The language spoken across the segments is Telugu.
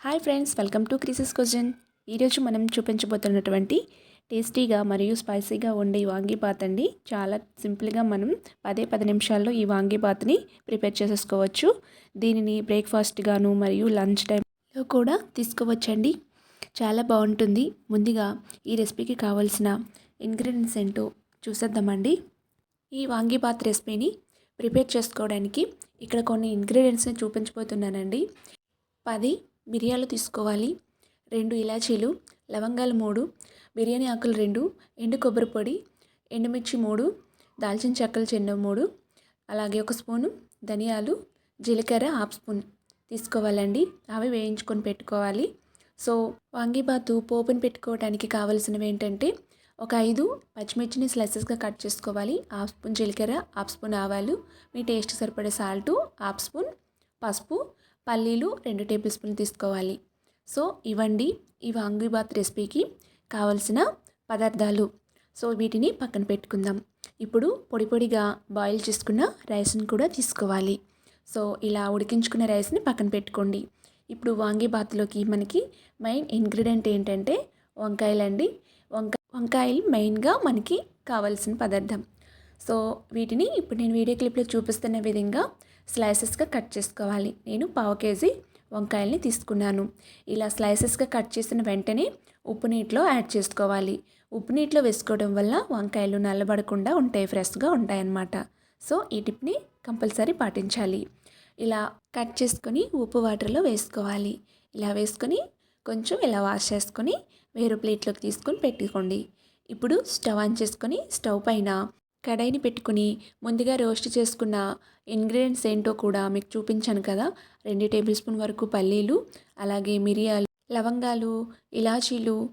Hi friends welcome to crisis question. ఈరోజు మనం చూపించబోతున్నటువంటి టేస్టీగా మరియు స్పైసీగా ఉండే ఈ వాంగీబాత్ అండి చాలా సింపుల్గా మనం పదే పది నిమిషాల్లో ఈ వాంగీబాత్ని ప్రిపేర్ చేసేసుకోవచ్చు. దీనిని బ్రేక్ఫాస్ట్గాను మరియు లంచ్ టైంలో కూడా తీసుకోవచ్చండి. చాలా బాగుంటుంది. ముందుగా ఈ రెసిపీకి కావాల్సిన ఇంగ్రీడియంట్స్ ఏంటో చూసేద్దామండి. ఈ వాంగీబాత్ రెసిపీని ప్రిపేర్ చేసుకోవడానికి ఇక్కడ కొన్ని ఇంగ్రీడియంట్స్ని చూపించబోతున్నానండి. పది మిరియాలు తీసుకోవాలి. రెండు ఇలాచీలు లవంగాలు మూడు బిర్యానీ ఆకులు రెండు ఎండు కొబ్బరి పొడి ఎండుమిర్చి మూడు దాల్చిన చెక్కలు చిన్న మూడు అలాగే ఒక స్పూను ధనియాలు జీలకర్ర హాఫ్ స్పూన్ తీసుకోవాలండి. అవి వేయించుకొని పెట్టుకోవాలి. సో వాంగీబాతు పోపుని పెట్టుకోవడానికి కావలసినవి ఏంటంటే ఒక ఐదు పచ్చిమిర్చిని స్లైసెస్గా కట్ చేసుకోవాలి. హాఫ్ స్పూన్ జీలకర్ర హాఫ్ స్పూన్ ఆవాలు మీ టేస్ట్ సరిపడే సాల్టు హాఫ్ స్పూన్ పసుపు పల్లీలు రెండు టేబుల్ స్పూన్ తీసుకోవాలి. సో ఇవ్వండి. ఈ వాంగీబాత్ రెసిపీకి కావలసిన పదార్థాలు. సో వీటిని పక్కన పెట్టుకుందాం. ఇప్పుడు పొడి పొడిగా బాయిల్ చేసుకున్న రైస్ని కూడా తీసుకోవాలి. సో ఇలా ఉడికించుకున్న రైస్ని పక్కన పెట్టుకోండి. ఇప్పుడు వాంగీబాత్లోకి మనకి మెయిన్ ఇంగ్రీడియంట్ ఏంటంటే వంకాయలండి. వంకాయ వంకాయలు మెయిన్గా మనకి కావాల్సిన పదార్థం. సో వీటిని ఇప్పుడు నేను వీడియో క్లిప్లో చూపిస్తున్న విధంగా స్లైసెస్గా కట్ చేసుకోవాలి. నేను పావు కేజీ వంకాయల్ని తీసుకున్నాను. ఇలా స్లైసెస్గా కట్ చేసిన వెంటనే ఉప్పు నీటిలో యాడ్ చేసుకోవాలి. ఉప్పు నీటిలో వేసుకోవడం వల్ల వంకాయలు నల్లబడకుండా ఉంటాయి ఫ్రెష్గా ఉంటాయన్నమాట. సో ఈ టిప్ని కంపల్సరీ పాటించాలి. ఇలా కట్ చేసుకొని ఉప్పు వాటర్లో వేసుకోవాలి. ఇలా వేసుకొని కొంచెం ఇలా వాష్ చేసుకొని వేరే ప్లేట్లోకి తీసుకొని పెట్టుకోండి. ఇప్పుడు స్టవ్ ఆన్ చేసుకొని స్టవ్ పైన కడాయిని పెట్టుకుని ముందుగా రోస్ట్ చేసుకున్న ఇంగ్రీడియంట్స్ ఏంటో కూడా మీకు చూపించాను కదా. రెండు టేబుల్ స్పూన్ వరకు పల్లీలు అలాగే మిరియాలు లవంగాలు ఇలాచీలు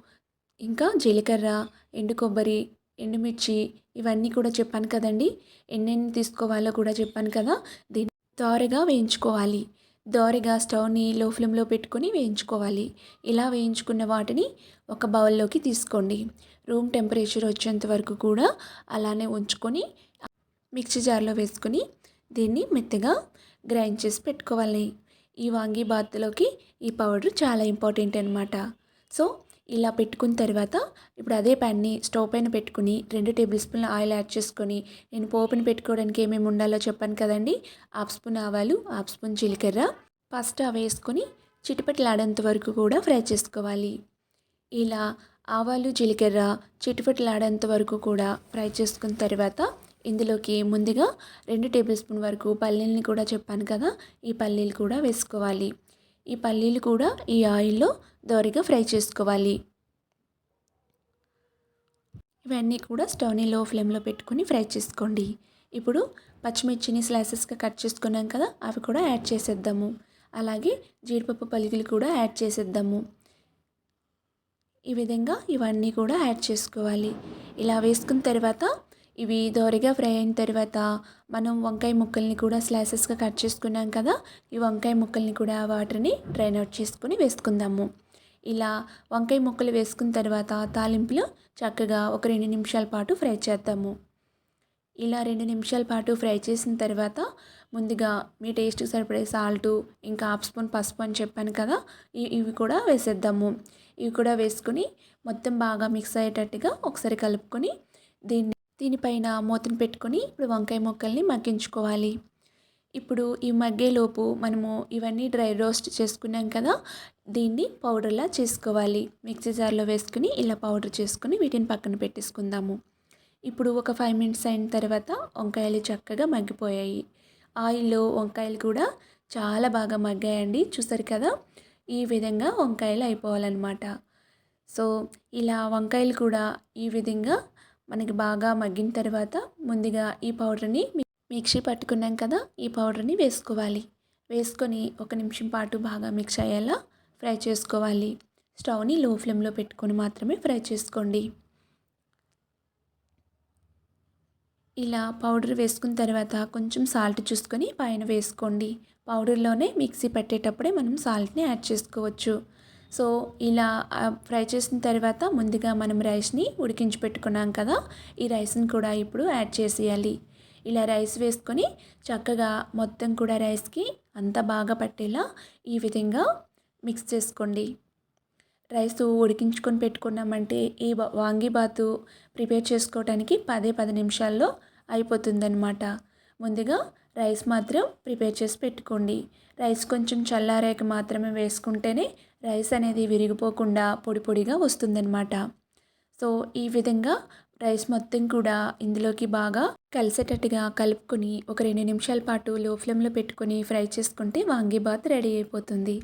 ఇంకా జీలకర్ర ఎండు కొబ్బరి ఎండుమిర్చి ఇవన్నీ కూడా చెప్పాను కదండి. ఎన్నెన్ని తీసుకోవాలో కూడా చెప్పాను కదా. దీన్ని దోరగా వేయించుకోవాలి. దోరగా స్టవ్ని లో ఫ్లేమ్లో పెట్టుకొని వేయించుకోవాలి. ఇలా వేయించుకున్న వాటిని ఒక బౌల్లోకి తీసుకోండి. రూమ్ టెంపరేచర్ వచ్చేంత వరకు కూడా అలానే ఉంచుకొని మిక్సీ జార్లో వేసుకొని దీన్ని మెత్తగా గ్రైండ్ చేసి పెట్టుకోవాలి. ఈ వాంగి బాత్లోకి ఈ పౌడర్ చాలా ఇంపార్టెంట్ అనమాట సో ఇలా పెట్టుకున్న తర్వాత ఇప్పుడు అదే ప్యాన్ని స్టవ్ పైన పెట్టుకుని రెండు టేబుల్ స్పూన్ల ఆయిల్ యాడ్ చేసుకొని నేను పోపుని పెట్టుకోవడానికి ఏమేమి ఉండాలో చెప్పాను కదండి. హాఫ్ స్పూన్ ఆవాలు హాఫ్ స్పూన్ జీలకర్ర ఫస్ట్ అవి వేసుకొని చిటిపట్లాడేంత వరకు కూడా ఫ్రై చేసుకోవాలి. ఇలా ఆవాలు జీలకర్ర చిటిపట్లాడేంత వరకు కూడా ఫ్రై చేసుకున్న తర్వాత ఇందులోకి ముందుగా రెండు టేబుల్ స్పూన్ వరకు పల్లీలని కూడా చెప్పాను కదా ఈ పల్లీలు కూడా వేసుకోవాలి. ఈ పల్లీలు కూడా ఈ ఆయిల్లో దోరగా ఫ్రై చేసుకోవాలి. ఇవన్నీ కూడా స్టవ్ని లో ఫ్లేమ్లో పెట్టుకొని ఫ్రై చేసుకోండి. ఇప్పుడు పచ్చిమిర్చిని స్లైసెస్గా కట్ చేసుకున్నాం కదా అవి కూడా యాడ్ చేసేద్దాము. అలాగే జీడిపప్పు పలుకులు కూడా యాడ్ చేసేద్దాము. ఈ విధంగా ఇవన్నీ కూడా యాడ్ చేసుకోవాలి. ఇలా వేసుకున్న తర్వాత ఇవి దోరగా ఫ్రై అయిన తర్వాత మనం వంకాయ ముక్కల్ని కూడా స్లైసెస్గా కట్ చేసుకున్నాం కదా ఈ వంకాయ ముక్కల్ని కూడా వాటర్ని డ్రైన్ అవుట్ చేసుకుని వేసుకుందాము. ఇలా వంకాయ ముక్కలు వేసుకున్న తర్వాత తాలింపులు చక్కగా ఒక రెండు నిమిషాల పాటు ఫ్రై చేద్దాము. ఇలా రెండు నిమిషాల పాటు ఫ్రై చేసిన తర్వాత ముందుగా మీ టేస్ట్కి సరిపడే సాల్టు ఇంకా హాఫ్ స్పూన్ పసుపు అని చెప్పాను కదా ఇవి కూడా వేసేద్దాము. ఇవి కూడా వేసుకుని మొత్తం బాగా మిక్స్ అయ్యేటట్టుగా ఒకసారి కలుపుకొని దీన్ని దీనిపైన మూతను పెట్టుకొని ఇప్పుడు వంకాయ ముక్కల్ని మగ్గించుకోవాలి. ఇప్పుడు ఈ మగ్గేలోపు మనము ఇవన్నీ డ్రై రోస్ట్ చేసుకున్నాం కదా దీన్ని పౌడర్లా చేసుకోవాలి. మిక్సీ జార్లో వేసుకుని ఇలా పౌడర్ చేసుకుని వీటిని పక్కన పెట్టేసుకుందాము. ఇప్పుడు ఒక ఫైవ్ మినిట్స్ అయిన తర్వాత వంకాయలు చక్కగా మగ్గిపోయాయి. ఆయిల్లో వంకాయలు కూడా చాలా బాగా మగ్గాయండి. చూసారు కదా ఈ విధంగా వంకాయలు అయిపోవాలన్నమాట. సో ఇలా వంకాయలు కూడా ఈ విధంగా మనకి బాగా మగ్గిన తర్వాత ముందుగా ఈ పౌడర్ని మిక్సీ పట్టుకున్నాం కదా ఈ పౌడర్ని వేసుకోవాలి. వేసుకొని ఒక నిమిషం పాటు బాగా మిక్స్ అయ్యేలా ఫ్రై చేసుకోవాలి. స్టవ్ని లో ఫ్లేమ్లో పెట్టుకొని మాత్రమే ఫ్రై చేసుకోండి. ఇలా పౌడర్ వేసుకున్న తర్వాత కొంచెం సాల్ట్ చూసుకొని పైన వేసుకోండి. పౌడర్లోనే మిక్సీ పెట్టేటప్పుడే మనం సాల్ట్ని యాడ్ చేసుకోవచ్చు. సో ఇలా ఫ్రై చేసిన తర్వాత ముందుగా మనం రైస్ని ఉడికించి పెట్టుకున్నాం కదా ఈ రైస్ని కూడా ఇప్పుడు యాడ్ చేసేయాలి. ఇలా రైస్ వేసుకొని చక్కగా మొత్తం కూడా రైస్కి అంత బాగా పట్టేలా ఈ విధంగా మిక్స్ చేసుకోండి. రైస్ ఉడికించుకొని పెట్టుకున్నామంటే ఈ వాంగీబాతు ప్రిపేర్ చేసుకోవడానికి పదే పది నిమిషాల్లో అయిపోతుందన్నమాట. ముందుగా రైస్ మాత్రం ప్రిపేర్ చేసి పెట్టుకోండి. రైస్ కొంచెం చల్లారాక మాత్రమే వేసుకుంటేనే రైస్ అనేది విరిగిపోకుండా పొడి పొడిగా వస్తుందన్నమాట. సో ఈ విధంగా రైస్ మొత్తం కూడా ఇందులోకి బాగా కలిసేటట్టుగా కలుపుకొని ఒక రెండు నిమిషాల పాటు లో ఫ్లేమ్లో పెట్టుకొని ఫ్రై చేసుకుంటే వాంగీబాత్ రెడీ అయిపోతుంది.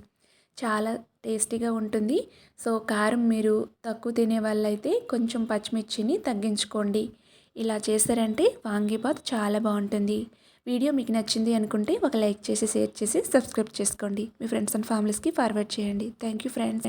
చాలా టేస్టీగా ఉంటుంది. సో కారం మీరు తక్కువ తినే వాళ్ళైతే కొంచెం పచ్చిమిర్చిని తగ్గించుకోండి. ఇలా చేశారంటే వాంగీబాత్ చాలా బాగుంటుంది. వీడియో మీకు నచ్చింది అనుకుంటే ఒక లైక్ చేసి షేర్ చేసి సబ్స్క్రైబ్ చేసుకోండి. మీ ఫ్రెండ్స్ అండ్ ఫ్యామిలీస్కి ఫార్వర్డ్ చేయండి. Thank you friends.